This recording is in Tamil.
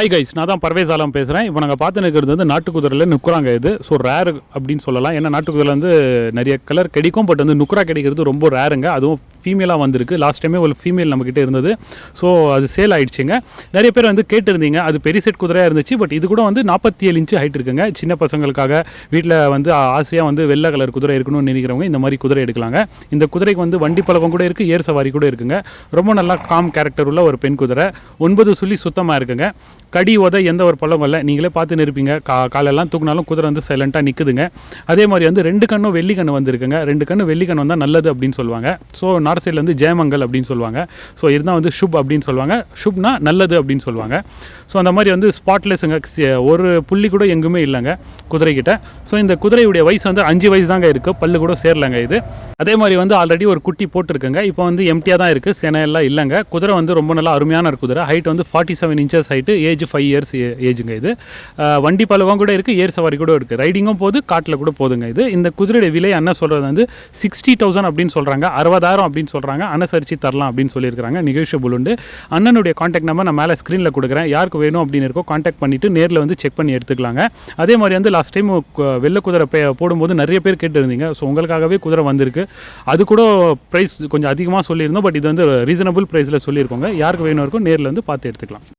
ஹாய் கைஸ் நான் தான் பர்வேஸ் ஆலம் பேசுகிறேன் இப்போ நாங்கள் பார்த்து நிற்கிறது வந்து நாட்டுக்குதிரையில் நுக்குறாங்க இது. ஸோ ரேர் அப்படின்னு சொல்லலாம். ஏன்னா நாட்டுக்குதிரை வந்து நிறைய கலர் கிடைக்கும் பட் வந்து நுக்குரா கிடைக்கிறது ரொம்ப ரேருங்க அதுவும் ஃபீமேலாக வந்திருக்கு. லாஸ்ட் டைமே ஒரு ஃபீமேல் நம்மக்கிட்ட இருந்தது. ஸோ அது சேல் ஆகிடுச்சிங்க நிறைய பேர் வந்து கேட்டிருந்தீங்க. அது பெரிய செட் குதிரையாக இருந்துச்சு பட் இது கூட வந்து நாற்பத்தி ஏழு இன்ச்சு ஹைட் இருக்குங்க. சின்ன பசங்களுக்காக வீட்டில் வந்து ஆசையாக வந்து வெள்ளை கலர் குதிரை இருக்கணும்னு நினைக்கிறவங்க இந்த மாதிரி குதிரை எடுக்கலாங்க. இந்த குதிரைக்கு வந்து வண்டி பழக்கம் கூட இருக்குது ஏர் சவாரி கூட இருக்குங்க. ரொம்ப நல்லா காம் கேரக்டர் உள்ள ஒரு பெண் குதிரை. ஒன்பது சொல்லி சுத்தமாக இருக்குங்க. கடி உத எந்த ஒரு பழமும் இல்லை நீங்களே பார்த்து இருப்பீங்க கா காலெல்லாம் தூக்குனாலும் குதிரை வந்து சைலண்ட்டாக நிற்குதுங்க அதே மாதிரி வந்து ரெண்டு கண்ணும் வெள்ளி கண்ணு வந்திருக்குங்க. ரெண்டு கண்ணு வெள்ளி கண்ணு வந்தால் நல்லது அப்படின்னு சொல்லுவாங்க. ஸோ நார்த் சைடில் வந்து ஜெயமங்கல் அப்படின்னு சொல்லுவாங்க. ஸோ இருந்தால் வந்து ஷுப் அப்படின்னு சொல்லுவாங்க. ஷுப்னா நல்லது அப்படின்னு சொல்லுவாங்க. ஸோ அந்த மாதிரி வந்து ஸ்பாட்லெஸ்ஸுங்க ஒரு புள்ளி கூட எங்குமே இல்லைங்க. குதிரைக்கிட்ட. ஸோ இந்த குதிரையுடைய வயசு வந்து அஞ்சு வயசு தாங்க இருக்குது பல்லு கூட சேரலங்க இது. அதே மாதிரி வந்து ஆல்ரெடி ஒரு குட்டி போட்டிருக்குங்க. இப்போ வந்து எம்டியாக தான் இருக்குது சேனையெல்லாம் இல்லைங்க. குதிரை வந்து ரொம்ப நல்லா அருமையான இருக்கு குதிரை. ஹைட் வந்து forty seven inches height age five years ஏஜுங்க இது. வண்டி பழுவம் கூட இருக்குது ஏர் சவாரி கூட இருக்குது ரைடிங்கும் போது காட்டில் கூட போதுங்க இது. இந்த குதிரையுடைய விலை என்ன சொல்கிறது வந்து சிக்ஸ்டி தௌசண்ட் அப்படின்னு சொல்கிறாங்க அறுபதாயிரம் அப்படின்னு சொல்கிறாங்க அனுசரித்து தரலாம் அப்படின்னு சொல்லியிருக்காங்க நிகழ்ச்சியபுல் உண்டு. அண்ணனுடைய காண்டாக்ட் நம்பர் நான் மேலே ஸ்க்ரீனில் கொடுக்குறேன். யாருக்கு வேணும் அப்படின்னு இருக்கோ காண்டாக்ட் பண்ணிவிட்டு நேரில் வந்து செக் பண்ணி எடுத்துக்கலாங்க. அதே மாதிரி வந்து லாஸ்ட் டைம் வெள்ளை குதிரை பே போடும்போது நிறைய பேர் கேட்டுருந்தீங்க. ஸோ உங்களுக்காகவே குதிரை வந்திருக்கு. அது கூட ப்ரைஸ் கொஞ்சம் அதிகமாக சொல்லியிருந்தோம் பட் இது வந்து ரீசனபிள் ப்ரைஸில் சொல்லியிருக்கோங்க. யாருக்கு வேணும் இருக்கோ நேரில் வந்து பார்த்து எடுத்துக்கலாம்.